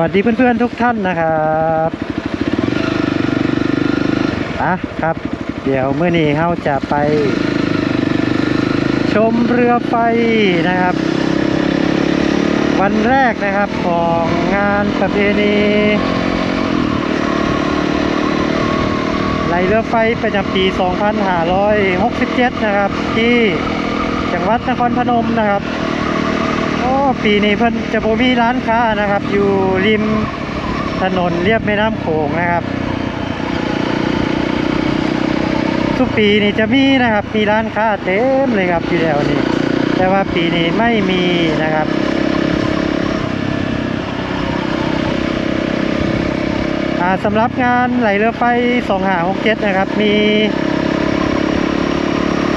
วัสดีเพื่อนๆทุกท่านนะครับอะครับ เดี๋ยวเมื่อนี้เราจะไป ชมเรือไฟนะครับ วันแรกนะครับของงานประเพณีไหลเรือไฟประจำปี 2567 นะครับ ที่จังหวัดนครพนมนะครับ ปีนี้เพิ่นจะบ่มีร้านค้านะครับ อยู่ริมถนนเรียบแม่น้ำโขงนะครับ ทุกปีนี่จะมีนะครับ มีร้านค้าเต็มเลยครับอยู่แถวนี้ แต่ว่าปีนี้ไม่มีนะครับสำหรับงานไหลเรือไฟ2567นะครับ มี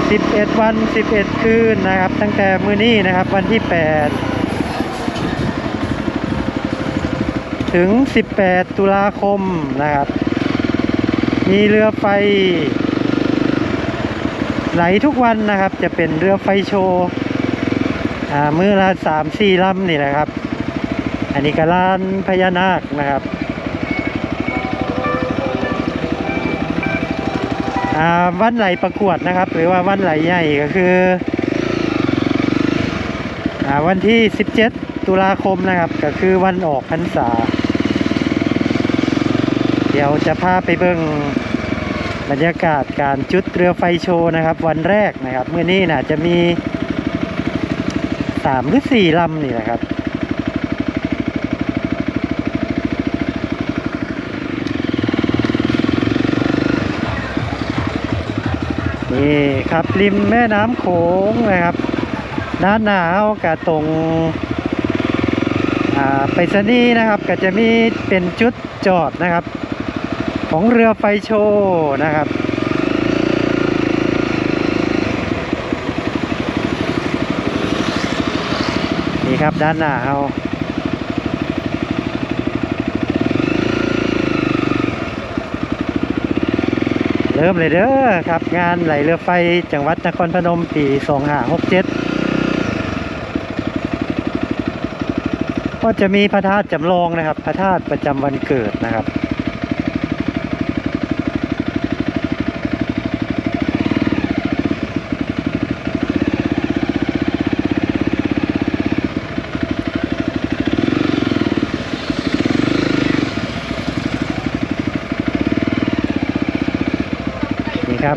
11 วัน 11 คืนนะครับ ตั้งแต่มื้อนี้นะครับ วันที่ 8 ถึง 18 ตุลาคมนะครับ มีเรือไฟ ไหลทุกวันนะครับ จะเป็นเรือไฟโชว์อ่ามือละสามสี่ลำนี่แหละครับ อันนี้ก็ลานพญานาคนะครับอ่าวันไหลประกวดนะครับ หรือว่าวันไหลใหญ่ก็คืออ่าวันที่ 17 ตุลาคมนะครับ ก็คือวันออกพรรษา เดี๋ยวจะพาไปเบิ่งบรรยากาศการจุดเรือไฟโชว์นะครับ วันแรกนะครับเมื่อนี้น่าจะมีสามหรือสี่ลำนี่แหละครับนี่ครับริมแม่น้ำโขงนะครับด้าหนาวกับตรงอ่าไปรษณีย์นะครับ ก็จะมีเป็นจุดจอดนะครับ ของเรือไฟโชว์นะครับ นี่ครับด้านหน้าเราเริ่มเลยเด้อครับ งานไหลเรือไฟจังหวัดนครพนมปี2567ก็จะมีพระธาตุจำลองนะครับ พระธาตุประจำวันเกิดนะครับ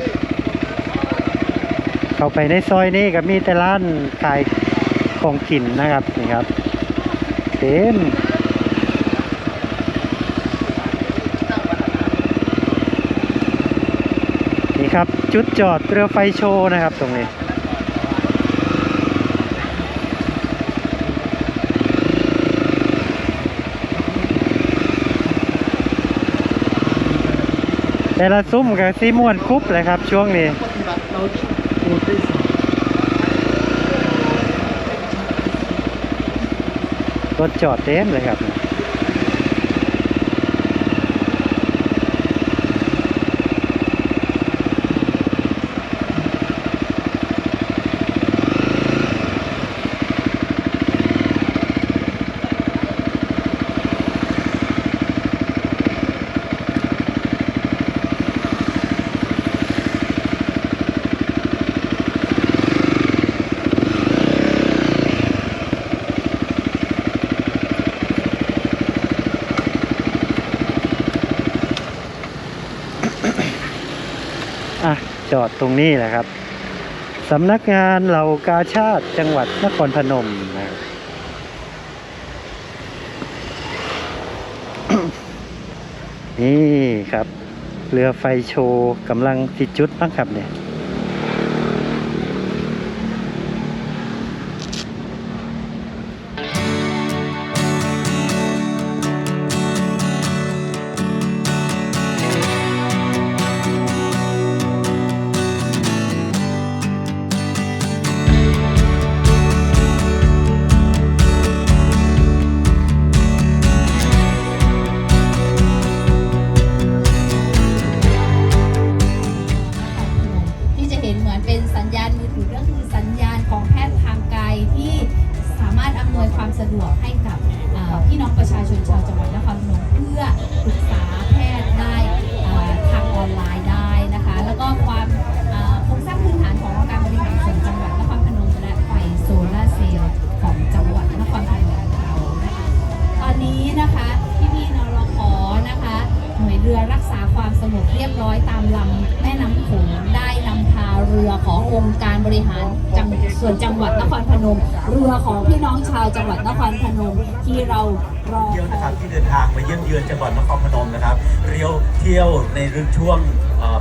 นี่ครับ เข้าไปในซอยนี้ก็มีแต่ร้านขายของกินนะครับนี่ครับเต็มนี่ครับจุดจอดเรือไฟโชว์นะครับตรงนี้ แต่ละซุ้มกับซีม่วนคุบเลยครับ ช่วงนี้รถจอดเต็มเลยครับ อดตรงนี้แหละครับสำนักงานเหล่ากาชาติจังหวัดนครพนมนะนี่ครับ เรือไฟโชว์กำลังติดจุดบ้างครับเนี่ยังหวัดนครพนม เรือของพี่น้องชาวจังหวัดนครพนมที่เรารอเที่ยวนะครับที่เดินทางมาเยี่ยมเยือนจังหวัดนครพนมนะครับเรียวเที่ยวในฤดูช่วง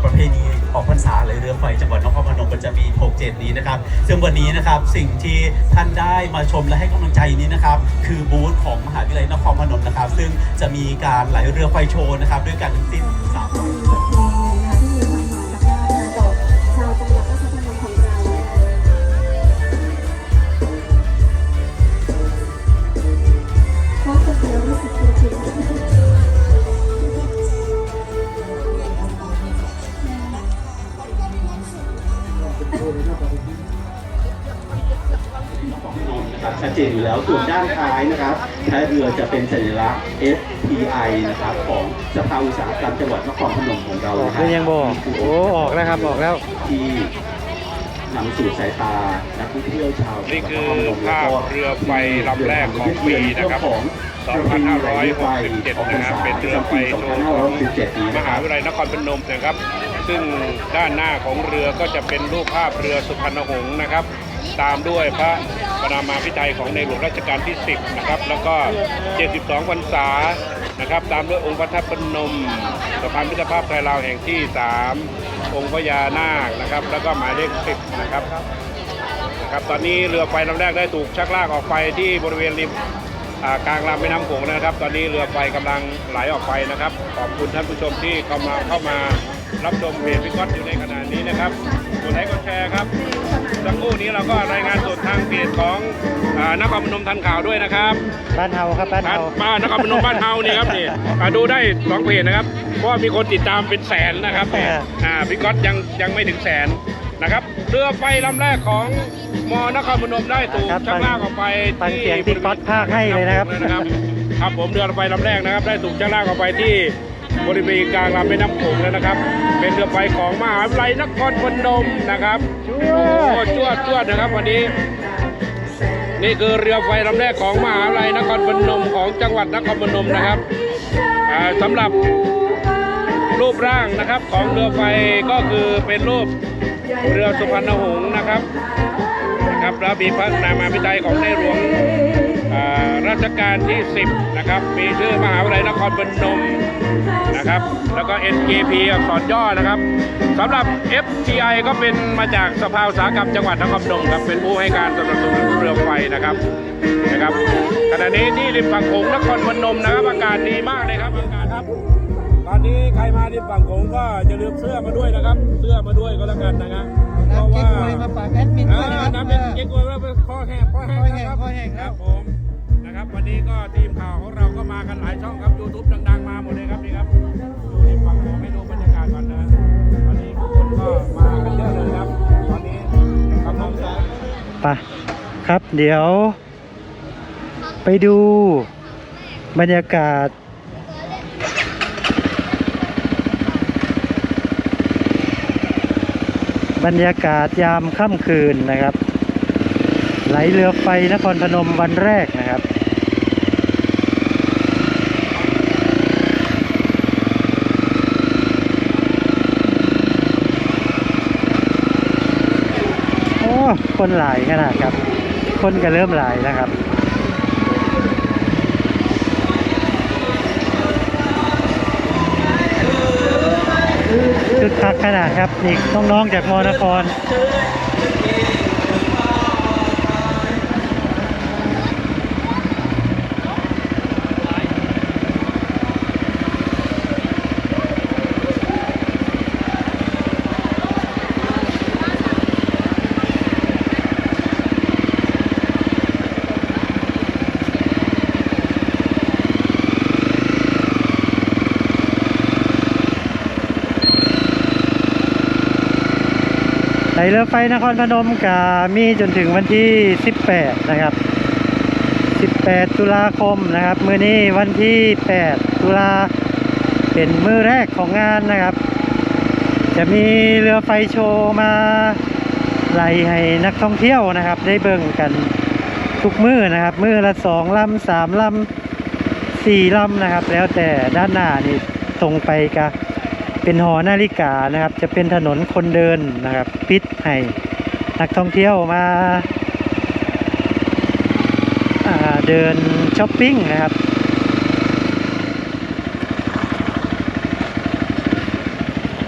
ประเพณีออกพรรษาเลยเรือไฟจังหวัดนครพนมก็จะมี 67 นี้นะครับ ซึ่งวันนี้นะครับสิ่งที่ท่านได้มาชมและให้กำลังใจนี้นะครับคือบูธของมหาวิทยาลัยนครพนมนะครับ ซึ่งจะมีการไหลเรือไฟโชว์นะครับด้วยกันสิ้น3 แล้วส่วนด้านท้ายนะครับท้ายเรือจะเป็นสัญลักษณ์ SPI นะครับของสภาอุตสาหกรรมจังหวัดนครพนมของเราออกนะคหรัรือยังบอกโอ้ออกแล้วครับออกแล้วที่นำสู่สายตานักท่องเที่ยวชาวนี่คือภาพเรือไฟลำแรกของปีนะครับของ2567นะครับเป็นเรือไฟโชว์ของ2567นี้มนะคหารับวิทยาลัยนครพนมนะครับ ซึ่งด้านหน้าของเรือก็จะเป็นรูปภาพเรือสุพรรณหงษ์นะครับ ตามด้วยพระปรามาพิไทยของในหลวงรัชกาลที่ 10 นะครับ แล้วก็ 72พรรษานะครับ ตามด้วยองค์พระธาตุพนมสะพานมิตรภาพไทยลาวแห่งที่ 3 องค์พญานาคนะครับ แล้วก็หมายเลข 10 นะครับครับตอนนี้เรือไฟลำแรกได้ถูกชักลากออกไปที่บริเวณริมอ่ากลางลำแม่น้ำโขงนะครับ ตอนนี้เรือไฟกำลังไหลออกไปนะครับ ขอบคุณท่านผู้ชมที่เข้ามาเข้ามารับชมเพจพิกอตอยู่ในขณะนี้นะครับกดไลค์กดแชร์ รับสักครู่นี้เราก็รายงานสดทางเพจของอ่านครพนมทันข่าวด้วยนะครับบ้านเฮาครับบ้านบ้านเฮาบ้านนครพนมบ้านเฮานี่ครับนี่อ่าดูได้สองเพจนะครับเพราะว่ามีคนติดตามเป็นแสนนะครับเนี่ยอ่าพี่ก๊อตยังยังไม่ถึงแสนนะครับเรือไฟลำแรกของมอนครพนมได้ถูกชักลากออกไปฟังที่เสียงพี่ก๊อตพากให้เลยนะครับนะครับ ครับผมเรือไฟลำแรกนะครับ ได้ถูกชักลากออกไปที่ บริเวณกลางลำแม่น้ำโขงแล้วนะครับ เป็นเรือไฟของมหาวิทยาลัยนครพนมนะครับโอ้จวดจวดนะครับวันนี้ นี่คือเรือไฟลำแรกของมหาวิทยาลัยนครพนมของจังหวัดนครพนมนะครับอ่าสำหรับรูปร่างนะครับของเรือไฟก็คือเป็นรูปเรือสุพรรณหงษ์นะครับนะครับแล้วมีพระนามาพิไทยของในหลวง รัชกาลที่ 10 นะครับ มีชื่อมหาวิทยาลัยนครพนมนะครับ แล้วก็ NKP อักษรย่อนะครับสำหรับ FTI ก็เป็นมาจากสภาอุตสาหกรรมจังหวัดนครพนมครับ เป็นผู้ให้การสนับสนุนเรือไฟนะครับนะครับขณะนี้ที่ริมฝั่งโขงนครพนมนะครับ อากาศดีมากเลยครับอากาศครับ ตอนนี้ใครมาริมฝั่งโขงก็อย่าลืมเสื้อมาด้วยนะครับ เสื้อมาด้วยก็แล้วกันนะครับเพราะว่ามาฝากแอดมินด้วยนะครับน้ำเป็นเก๊กฮวยว่าเป็นข้อแห้งข้อแห้งนะครับข้อแห้งข้อแห้งครับผม นี้ก็ทีมข่าวของเราก็มากันหลายช่องครับยูทูบดังๆมาหมดเลยครับนี่ครับดูริมฝั่งโขงให้ดูบรรยากาศก่อนนะตอนนี้ทุกคนก็มากันเยอะเลยครับตอนนี้กำลังจะไปครับเดี๋ยว ไปดูบรรยากาศบรรยากาศยามค่ำคืนนะครับ ไหลเรือไฟนครพนมวันแรกนะครับ โอ้ คนหลายขนาดครับ คนก็เริ่มหลายนะครับคึกคักขนาดครับนี่น้องๆจากมอนคร เรือไฟนครพนมกามีจนถึงวันที่ 18 นะครับ 18 ตุลาคมนะครับมื้อนี้วันที่ 8 ตุลาเป็นมื้อแรกของงานนะครับ จะมีเรือไฟโชว์มาไล่ให้นักท่องเที่ยวนะครับ ได้เบิ่งกันทุกมื้อนะครับ มื้อละสองลำสามลำสี่ลำนะครับ แล้วแต่ด้านหน้านี่ตรงไปก็ เป็นหอนาฬิกานะครับ จะเป็นถนนคนเดินนะครับ ปิดให้นักท่องเที่ยวมาาเดินช้อปปิ้งนะครับ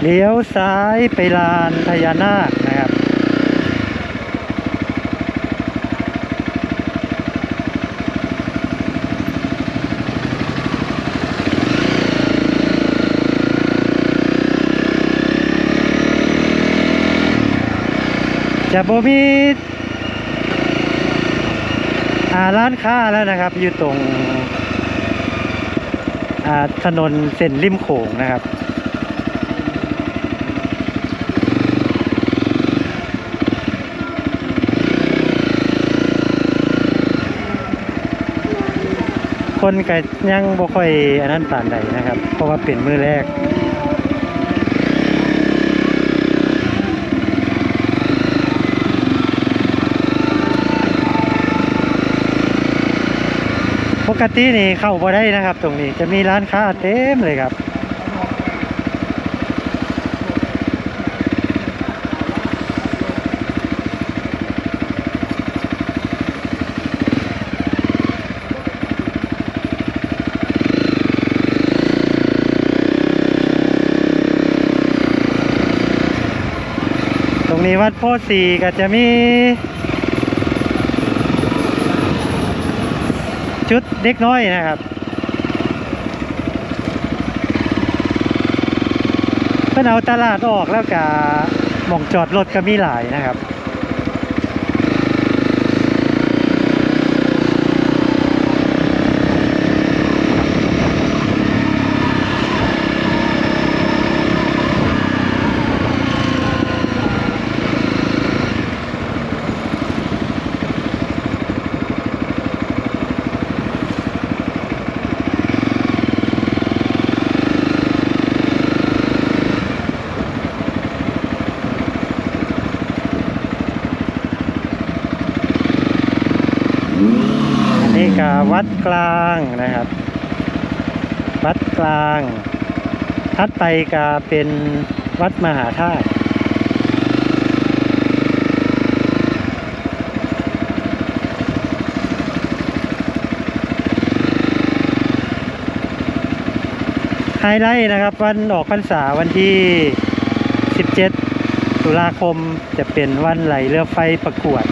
เลี้ยวซ้ายไปลานพญานาคนะครับ จะบมีอ่าร้านค้าแล้วนะครับ อยู่ตรงอ่าถนนเส้นริมโขงนะครับคนก็ยังบ่ค่อยอันนั้นปานใดนะครับ เพราะว่าเป็นมือแรก กตินี่เข้าบ่ได้นะครับ ตรงนี้จะมีร้านค้าเต็มเลยครับ ตรงนี้วัดโพธิ์สีก็จะมี ชุดเด็กน้อยนะครับเพื่อนเอาตลาดออกแล้วก็หม่องจอดรถก็มีหลายนะครับ อันนี้ก็วัดกลางนะครับ วัดกลางทัดไปก็เป็นวัดมหาธาตุไฮไลท์นะครับวันออกพรรษาวันที่ 17 ตุลาคมจะเป็นวันไหลเรือไฟประกวด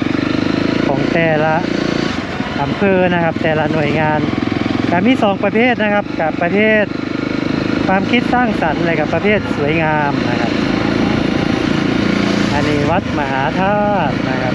ของแต่ละ อำเภอนะครับ แต่ละหน่วยงานก็มีสองประเภทนะครับ กับประเภทความคิดสร้างสรรค์อะไรกับประเภทสวยงามนะครับ อันนี้วัดมหาธาตุนะครับ